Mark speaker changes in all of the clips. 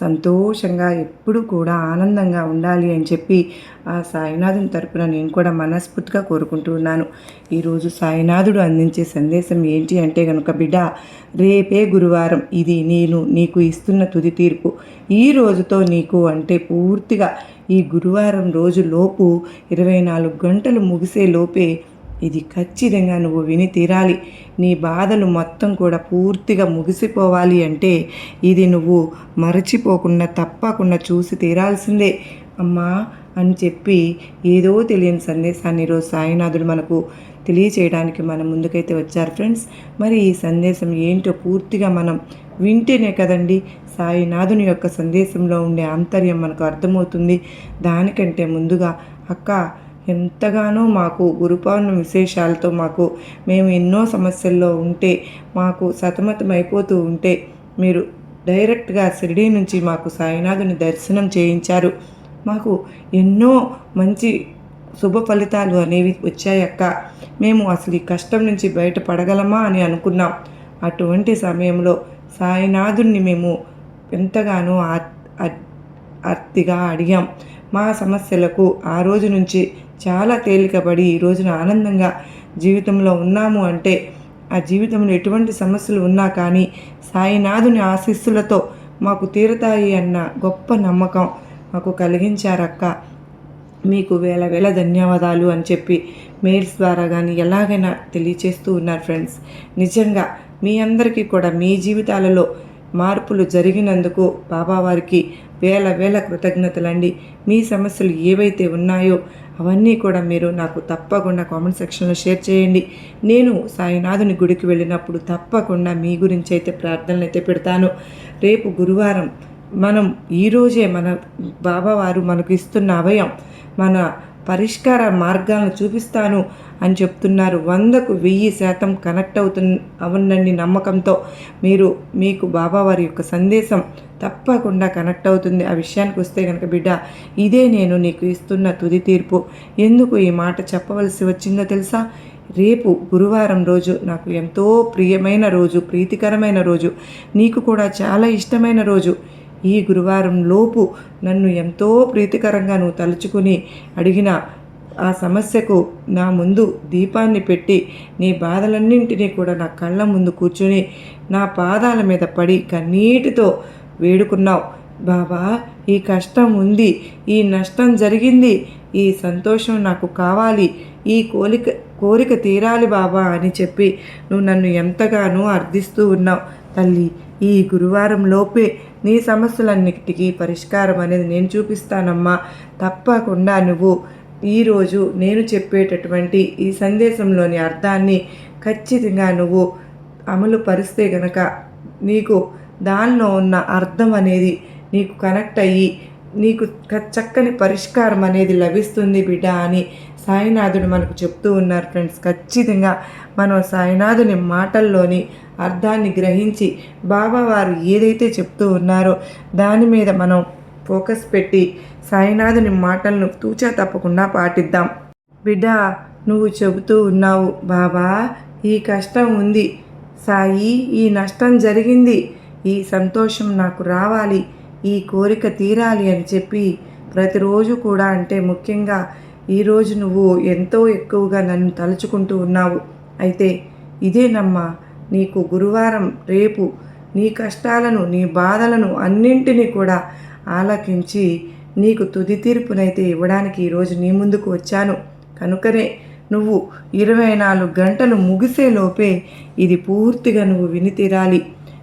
Speaker 1: సంతోషంగా ఎప్పుడు కూడా ఆనందంగా ఉండాలి అని చెప్పి ఆ సాయినాథుని తరపున నేను కూడా మనస్ఫూర్తిగా కోరుకుంటూ ఉన్నాను. ఈరోజు సాయినాథుడు అందించే సందేశం ఏంటి అంటే కనుక బిడ్డ రేపే గురువారం. ఇది నేను నీకు ఇస్తున్న తుది తీర్పు. ఈ రోజుతో నీకు అంటే పూర్తిగా ఈ గురువారం రోజు లోపు ఇరవై నాలుగు గంటలు ముగిసే లోపే ఇది ఖచ్చితంగా నువ్వు విని తీరాలి. నీ బాధలు మొత్తం కూడా పూర్తిగా ముగిసిపోవాలి అంటే ఇది నువ్వు మరచిపోకుండా తప్పకుండా చూసి తీరాల్సిందే. అమ్మా అని చెప్పి ఏదో తెలియని సందేశాన్ని ఈరోజు సాయినాథుడు మనకు తెలియచేయడానికి మనం ముందుకైతే వచ్చారు ఫ్రెండ్స్. మరి ఈ సందేశం ఏంటో పూర్తిగా మనం వింటేనే కదండి సాయినాథుని యొక్క సందేశంలో ఉండే ఆంతర్యం మనకు అర్థమవుతుంది. దానికంటే ముందుగా అక్క ఎంతగానో మాకు గురుపౌర్ణమి విశేషాలతో మాకు మేము ఎన్నో సమస్యల్లో ఉంటే మాకు సతమతం అయిపోతూ ఉంటే మీరు డైరెక్ట్గా షిరిడీ నుంచి మాకు సాయినాథుని దర్శనం చేయించారు. మాకు ఎన్నో మంచి శుభ ఫలితాలు అనేవి వచ్చాయక్క. మేము అసలు ఈ కష్టం నుంచి బయటపడగలమా అని అనుకున్నాం. అటువంటి సమయంలో సాయినాథుణ్ణి మేము ఎంతగానో అర్తిగా అడిగాం. మా సమస్యలకు ఆ రోజు నుంచి చాలా తేలికపడి ఈ రోజున ఆనందంగా జీవితంలో ఉన్నాము అంటే ఆ జీవితంలో ఎటువంటి సమస్యలు ఉన్నా కానీ సాయినాథుని ఆశీస్సులతో మాకు తీరుతాయి అన్న గొప్ప నమ్మకం మాకు కలిగించారక్క. మీకు వేల వేల ధన్యవాదాలు అని చెప్పి మెయిల్స్ ద్వారా కానీ ఎలాగైనా తెలియచేస్తూ ఉన్నారు ఫ్రెండ్స్. నిజంగా మీ అందరికీ కూడా మీ జీవితాలలో మార్పులు జరిగినందుకు బాబావారికి వేల వేల కృతజ్ఞతలండి. మీ సమస్యలు ఏవైతే ఉన్నాయో అవన్నీ కూడా మీరు నాకు తప్పకుండా కామెంట్ సెక్షన్లో షేర్ చేయండి. నేను సాయినాథుని గుడికి వెళ్ళినప్పుడు తప్పకుండా మీ గురించి అయితే ప్రార్థనలు అయితే పెడతాను. రేపు గురువారం మనం ఈరోజే మన బాబావారు మనకు ఇస్తున్న అభయం మన పరిష్కార మార్గాలను చూపిస్తాను అని చెప్తున్నారు. వందకు వెయ్యి శాతం కనెక్ట్ అవుతు అవునండి నమ్మకంతో. మీరు మీకు బాబావారి యొక్క సందేశం తప్పకుండా కనెక్ట్ అవుతుంది. ఆ విషయానికి వస్తే కనుక బిడ్డ ఇదే నేను నీకు ఇస్తున్న తుది తీర్పు. ఎందుకు ఈ మాట చెప్పవలసి వచ్చిందో తెలుసా? రేపు గురువారం రోజు నాకు ఎంతో ప్రియమైన రోజు ప్రీతికరమైన రోజు. నీకు కూడా చాలా ఇష్టమైన రోజు. ఈ గురువారం లోపు నన్ను ఎంతో ప్రీతికరంగా నువ్వు తలుచుకుని అడిగిన ఆ సమస్యకు నా ముందు దీపాన్ని పెట్టి నీ బాధలన్నింటినీ కూడా నా కళ్ళ ముందు కూర్చుని నా పాదాల మీద పడి కన్నీటితో వేడుకున్నావు. బాబా ఈ కష్టం ఉంది ఈ నష్టం జరిగింది ఈ సంతోషం నాకు కావాలి ఈ కోరిక కోరిక తీరాలి బాబా అని చెప్పి నువ్వు నన్ను ఎంతగానో అర్థిస్తూ ఉన్నావు. తల్లి ఈ గురువారం లోపే నీ సమస్యలన్నిటికీ పరిష్కారం అనేది నేను చూపిస్తానమ్మా. తప్పకుండా నువ్వు ఈరోజు నేను చెప్పేటటువంటి ఈ సందేశంలోని అర్థాన్ని ఖచ్చితంగా నువ్వు అమలు పరిస్తే గనక నీకు దానిలో ఉన్న అర్థం అనేది నీకు కనెక్ట్ అయ్యి నీకు చక్కని పరిష్కారం అనేది లభిస్తుంది బిడ్డ అని సాయినాథుడు మనకు చెప్తూ ఉన్నారు ఫ్రెండ్స్. ఖచ్చితంగా మనం సాయినాథుని మాటల్లోని అర్థాన్ని గ్రహించి బాబావారు ఏదైతే చెప్తూ ఉన్నారో దాని మీద మనం ఫోకస్ పెట్టి సాయినాథుని మాటలను తూచా తప్పకుండా పాటిద్దాం. బిడ్డ నువ్వు చెబుతూ ఉన్నావు బాబా ఈ కష్టం ఉంది. సాయి ఈ నష్టం జరిగింది. ఈ సంతోషం నాకు రావాలి. ఈ కోరిక తీరాలి అని చెప్పి ప్రతిరోజు కూడా అంటే ముఖ్యంగా ఈరోజు నువ్వు ఎంతో ఎక్కువగా నన్ను తలుచుకుంటూ ఉన్నావు. అయితే ఇదేనమ్మా నీకు గురువారం రేపు నీ కష్టాలను నీ బాధలను అన్నింటినీ కూడా ఆలకించి నీకు తుది తీర్పునైతే ఇవ్వడానికి ఈరోజు నీ ముందుకు వచ్చాను. కనుకనే నువ్వు ఇరవై నాలుగు గంటలు ముగిసేలోపే ఇది పూర్తిగా నువ్వు విని తీరాలి.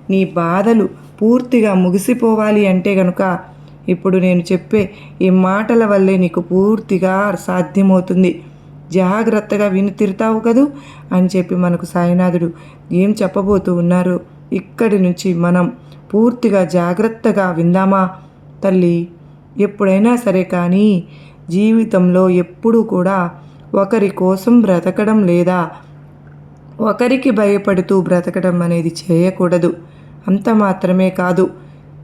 Speaker 1: నీ బాధలు పూర్తిగా ముగిసిపోవాలి అంటే గనుక ఇప్పుడు నేను చెప్పే ఈ మాటల వల్లే నీకు పూర్తిగా సాధ్యమవుతుంది. జాగ్రత్తగా విని తిరుతావు కదూ? అని చెప్పి మనకు సాయినాథుడు ఏం చెప్పబోతూ ఉన్నారు? ఇక్కడి నుంచి మనం పూర్తిగా జాగ్రత్తగా విందామా? తల్లి ఎప్పుడైనా సరే కానీ జీవితంలో ఎప్పుడూ కూడా ఒకరి కోసం బ్రతకడం లేదా ఒకరికి భయపడుతూ బ్రతకడం అనేది చేయకూడదు. అంత మాత్రమే కాదు.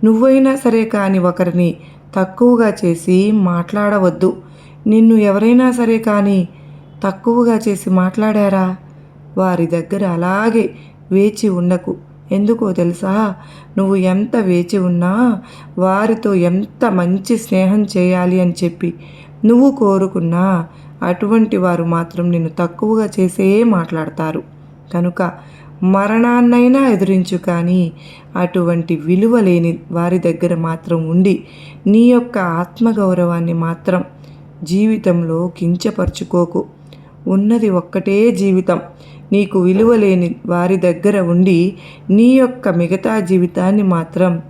Speaker 1: నువ్వైనా సరే కానీ ఒకరిని తక్కువగా చేసి మాట్లాడవద్దు. నిన్ను ఎవరైనా సరే కానీ తక్కువగా చేసి మాట్లాడారా? వారి దగ్గర అలాగే వేచి ఉండకు. ఎందుకో తెలుసా? నువ్వు ఎంత వేచి ఉన్నా వారితో ఎంత మంచి స్నేహం చేయాలి అని చెప్పి. నువ్వు కోరుకున్నా అటువంటి వారు మాత్రం నిన్ను తక్కువగా చేసే మాట్లాడతారు. కనుక మరణాన్నైనా ఎదురించు కానీ అటువంటి విలువ లేని వారి దగ్గర మాత్రం ఉండి నీ యొక్క ఆత్మగౌరవాన్ని మాత్రం జీవితంలో కించపరుచుకోకు. ఉన్నది ఒక్కటే జీవితం. నీకు విలువ లేని వారి దగ్గర ఉండి నీ యొక్క మిగతా జీవితాన్ని మాత్రం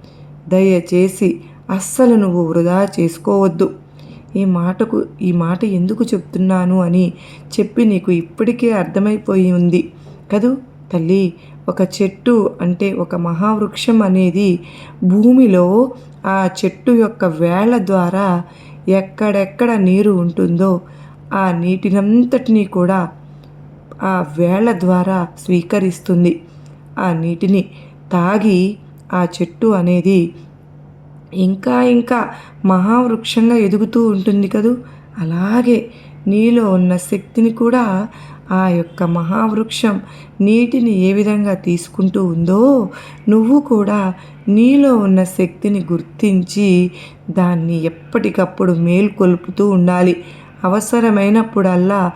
Speaker 1: దయచేసి అస్సలు నువ్వు వృధా చేసుకోవద్దు. ఈ మాటకు ఈ మాట ఎందుకు చెప్తున్నాను అని చెప్పి నీకు ఇప్పటికే అర్థమైపోయి ఉంది కదూ? తల్లి ఒక చెట్టు అంటే ఒక మహావృక్షం అనేది భూమిలో ఆ చెట్టు యొక్క వేళ్ళ ద్వారా ఎక్కడెక్కడ నీరు ఉంటుందో ఆ నీటినంతటినీ కూడా ఆ వేళ్ళ ద్వారా స్వీకరిస్తుంది. ఆ నీటిని తాగి ఆ చెట్టు అనేది ఇంకా ఇంకా మహావృక్షంగా ఎదుగుతూ ఉంటుంది కదూ? అలాగే నీలో ఉన్న శక్తిని కూడా ఆ యొక్క మహావృక్షం నీటిని ఏ విధంగా తీసుకుంటూ ఉందో నువ్వు కూడా నీలో ఉన్న శక్తిని గుర్తించి దాన్ని ఎప్పటికప్పుడు మేల్కొల్పుతూ ఉండాలి. అవసరమైనప్పుడల్లా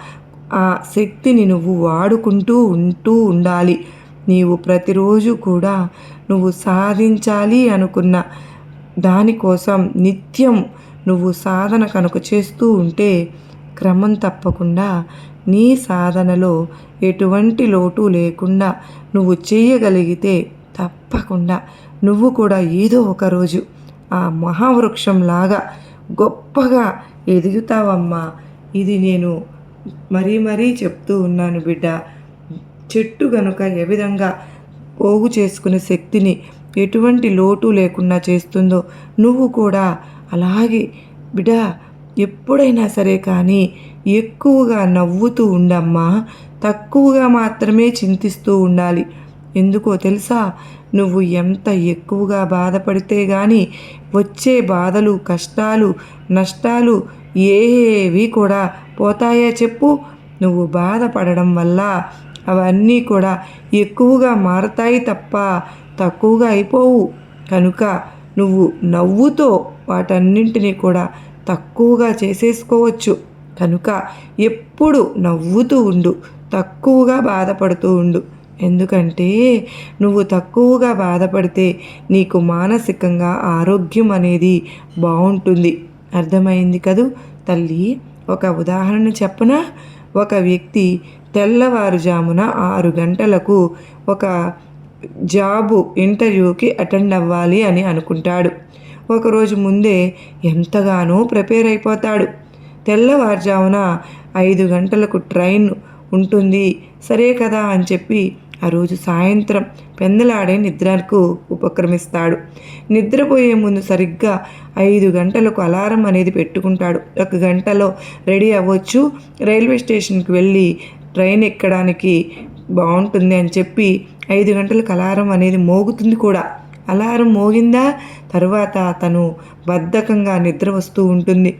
Speaker 1: ఆ శక్తిని నువ్వు వాడుకుంటూ ఉంటూ ఉండాలి. నీవు ప్రతిరోజు కూడా నువ్వు సాధించాలి అనుకున్న దానికోసం నిత్యం నువ్వు సాధన కనుక చేస్తూ ఉంటే క్రమం తప్పకుండా నీ సాధనలో ఎటువంటి లోటు లేకుండా నువ్వు చేయగలిగితే తప్పకుండా. నువ్వు కూడా ఏదో ఒకరోజు ఆ మహావృక్షంలాగా గొప్పగా ఎదుగుతావమ్మా. ఇది నేను మరీ మరీ చెప్తూ ఉన్నాను బిడ్డ. చెట్టు గనుక ఏ విధంగా పోగు చేసుకునే శక్తిని ఎటువంటి లోటు లేకుండా చేస్తుందో నువ్వు కూడా అలాగే బిడ్డ ఎప్పుడైనా సరే కానీ ఎక్కువగా నవ్వుతూ ఉండమ్మా. తక్కువగా మాత్రమే చింతిస్తూ ఉండాలి. ఎందుకో తెలుసా? నువ్వు ఎంత ఎక్కువగా బాధపడితే కానీ వచ్చే బాధలు కష్టాలు నష్టాలు ఏవి కూడా పోతాయా చెప్పు. నువ్వు బాధపడడం వల్ల అవన్నీ కూడా ఎక్కువగా మారతాయి తప్ప తక్కువగా అయిపోవు. కనుక నువ్వు నవ్వుతో వాటన్నింటినీ కూడా తక్కువగా చేసేసుకోవచ్చు. కనుక ఎప్పుడు నవ్వుతూ ఉండు. తక్కువగా బాధపడుతూ ఉండు. ఎందుకంటే నువ్వు తక్కువగా బాధపడితే నీకు మానసికంగా ఆరోగ్యం అనేది బాగుంటుంది. అర్థమైంది కదూ? తల్లి ఒక ఉదాహరణ చెప్పన? ఒక వ్యక్తి తెల్లవారుజామున ఆరు గంటలకు ఒక జాబు ఇంటర్వ్యూకి అటెండ్ అవ్వాలి అని అనుకుంటాడు. ఒకరోజు ముందే ఎంతగానో ప్రిపేర్ అయిపోతాడు. తెల్లవారుజామున ఐదు గంటలకు ట్రైన్ ఉంటుంది. సరే కదా అని చెప్పి ఆ రోజు సాయంత్రం పెందలాడే నిద్రకు ఉపక్రమిస్తాడు. నిద్రపోయే ముందు సరిగ్గా ఐదు గంటలకు అలారం అనేది పెట్టుకుంటాడు. ఒక గంటలో రెడీ అవ్వచ్చు. రైల్వే స్టేషన్కి వెళ్ళి ట్రైన్ ఎక్కడానికి బాగుంటుంది అని చెప్పి ఐదు గంటలకు అలారం అనేది మోగుతుంది కూడా. అలారం మోగిందా? తరువాత తను బద్ధకంగా నిద్ర వస్తూ ఉంటుంది.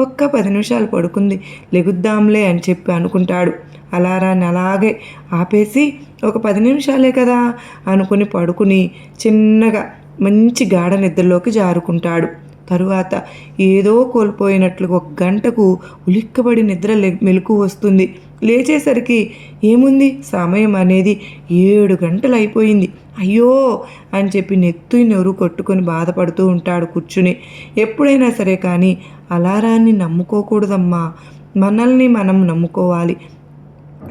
Speaker 1: ఒక్క పది నిమిషాలు పడుకుంది. లెగుద్దాంలే అని చెప్పి అనుకుంటాడు. అలారాన్ని అలాగే ఆపేసి ఒక పది నిమిషాలే కదా అనుకుని పడుకుని చిన్నగా మంచి గాఢ నిద్రలోకి జారుకుంటాడు. తరువాత ఏదో కోల్పోయినట్లు ఒక గంటకు ఉలిక్కబడి నిద్ర మెలకు వస్తుంది. లేచేసరికి ఏముంది? సమయం అనేది ఏడు గంటలు అయిపోయింది అయ్యో! అని చెప్పి నెత్తు నొరు కొట్టుకొని బాధపడుతూ ఉంటాడు కూర్చుని. ఎప్పుడైనా సరే కానీ అలారాన్ని నమ్ముకోకూడదమ్మా. మనల్ని మనం నమ్ముకోవాలి.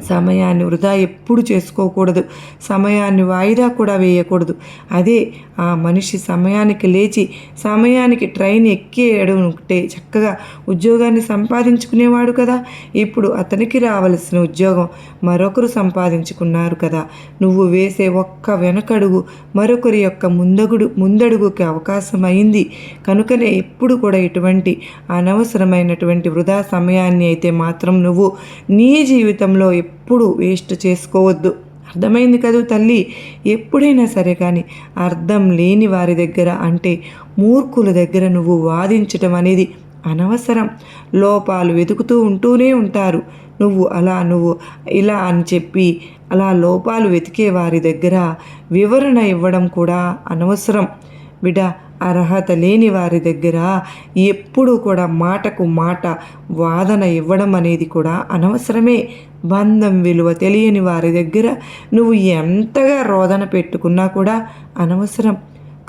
Speaker 1: సమయాన్ని వృధా ఎప్పుడు చేసుకోకూడదు. సమయాన్ని వాయిదా కూడా వేయకూడదు. అదే ఆ మనిషి సమయానికి లేచి సమయానికి ట్రైన్ ఎక్కేయడం ఉంటే చక్కగా ఉద్యోగాన్ని సంపాదించుకునేవాడు కదా. ఇప్పుడు అతనికి రావలసిన ఉద్యోగం మరొకరు సంపాదించుకున్నారు కదా. నువ్వు వేసే ఒక్క వెనకడుగు మరొకరి యొక్క ముందగుడు ముందడుగుకి అవకాశం అయింది కనుకనే ఎప్పుడు కూడా ఇటువంటి అనవసరమైనటువంటి వృధా సమయాన్ని అయితే మాత్రం నువ్వు నీ జీవితంలో ఎప్పుడు వేస్ట్ చేసుకోవద్దు. అర్థమైంది కదూ తల్లి? ఎప్పుడైనా సరే కానీ అర్థం లేని వారి దగ్గర అంటే మూర్ఖుల దగ్గర నువ్వు వాదించటం అనేది అనవసరం. లోపాలు వెతుకుతూ ఉంటూనే ఉంటారు. నువ్వు అలా నువ్వు ఇలా అని చెప్పి అలా లోపాలు వెతికే వారి దగ్గర వివరణ ఇవ్వడం కూడా అనవసరం. విడ అర్హత లేని వారి దగ్గర ఎప్పుడూ కూడా మాటకు మాట వాదన ఇవ్వడం అనేది కూడా అనవసరమే. బంధం విలువ తెలియని వారి దగ్గర నువ్వు ఎంతగా రోదన పెట్టుకున్నా కూడా అనవసరం.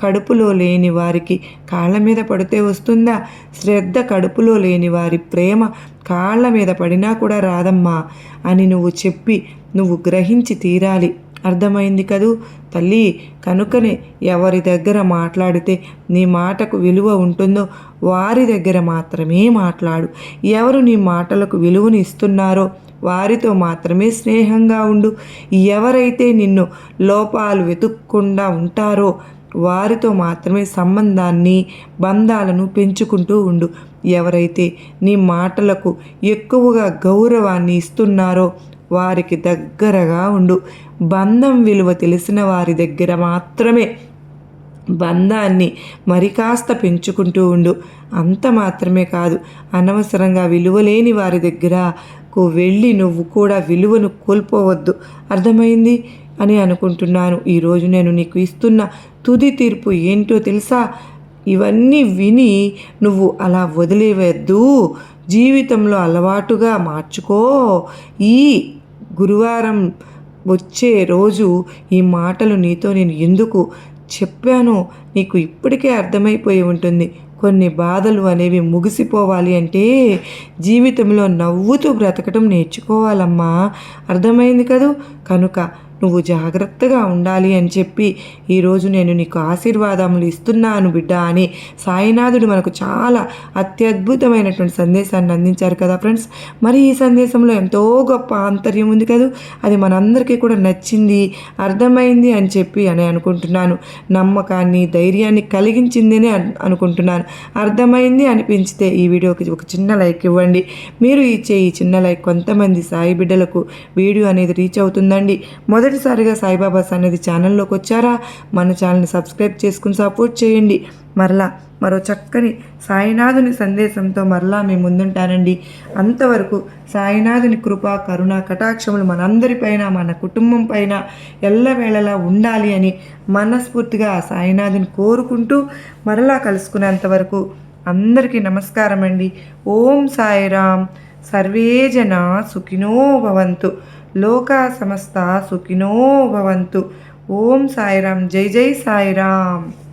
Speaker 1: కడుపులో లేని వారికి కాళ్ళ మీద పడితే వస్తుందా? శ్రద్ధ కడుపులో లేని వారి ప్రేమ కాళ్ళ మీద పడినా కూడా రాదమ్మా అని నువ్వు చెప్పి నువ్వు గ్రహించి తీరాలి. అర్థమైంది కదూ? తల్లి కనుకనే ఎవరి దగ్గర మాట్లాడితే నీ మాటకు విలువ ఉంటుందో వారి దగ్గర మాత్రమే మాట్లాడు. ఎవరు నీ మాటలకు విలువని ఇస్తున్నారో వారితో మాత్రమే స్నేహంగా ఉండు. ఎవరైతే నిన్ను లోపాలు వెతుక్కుండా ఉంటారో వారితో మాత్రమే సంబంధాన్ని బంధాలను పెంచుకుంటూ ఉండు. ఎవరైతే నీ మాటలకు ఎక్కువగా గౌరవాన్ని ఇస్తున్నారో వారికి దగ్గరగా ఉండు. బంధం విలువ తెలిసిన వారి దగ్గర మాత్రమే బంధాన్ని మరి కాస్త పెంచుకుంటూ ఉండు. అంత మాత్రమే కాదు అనవసరంగా విలువలేని వారి దగ్గరకు వెళ్ళి నువ్వు కూడా విలువను కోల్పోవద్దు. అర్థమైంది? అని అనుకుంటున్నాను. ఈరోజు నేను నీకు ఇస్తున్న తుది తీర్పు ఏంటో తెలుసా? ఇవన్నీ విని నువ్వు అలా వదిలేవద్దు. జీవితంలో అలవాటుగా మార్చుకో. ఈ గురువారం వచ్చే రోజు ఈ మాటలు నీతో నేను ఎందుకు చెప్పానో నీకు ఇప్పటికే అర్థమైపోయి ఉంటుంది. కొన్ని బాధలు అనేవి ముగిసిపోవాలి అంటే జీవితంలో నవ్వుతూ బ్రతకటం నేర్చుకోవాలమ్మా. అర్థమైంది కదూ? కనుక నువ్వు జాగ్రత్తగా ఉండాలి అని చెప్పి ఈరోజు నేను నీకు ఆశీర్వాదములు ఇస్తున్నాను బిడ్డ అని సాయినాథుడు మనకు చాలా అత్యద్భుతమైనటువంటి సందేశాన్ని అందించారు కదా ఫ్రెండ్స్. మరి ఈ సందేశంలో ఎంతో గొప్ప ఆంతర్యం ఉంది కదా? అది మనందరికీ కూడా నచ్చింది అర్థమైంది అని చెప్పి అని అనుకుంటున్నాను. నమ్మకాన్ని ధైర్యాన్ని కలిగించిందని అనుకుంటున్నాను. అర్థమైంది అనిపించితే ఈ వీడియోకి ఒక చిన్న లైక్ ఇవ్వండి. మీరు ఇచ్చే ఈ చిన్న లైక్ కొంతమంది సాయి బిడ్డలకు వీడియో అనేది రీచ్ అవుతుందండి. మొదటి మొదటిసారిగా సాయిబాబా సన్నిధి ఛానల్లోకి వచ్చారా? మన ఛానల్ని సబ్స్క్రైబ్ చేసుకుని సపోర్ట్ చేయండి. మరలా మరో చక్కని సాయినాథుని సందేశంతో మరలా మేము ముందుంటానండి. అంతవరకు సాయినాథుని కృప కరుణ కటాక్షములు మనందరిపైన మన కుటుంబం పైన ఎల్లవేళలా ఉండాలి అని మనస్ఫూర్తిగా సాయినాథుని కోరుకుంటూ మరలా కలుసుకునేంతవరకు అందరికీ నమస్కారం అండి ఓం సాయిరామ్. సర్వే జన సుఖినో భవంతు. లోకా సమస్త సుఖినో భవంతు. ఓం సాయిరామ్. జై జై సాయిరామ్.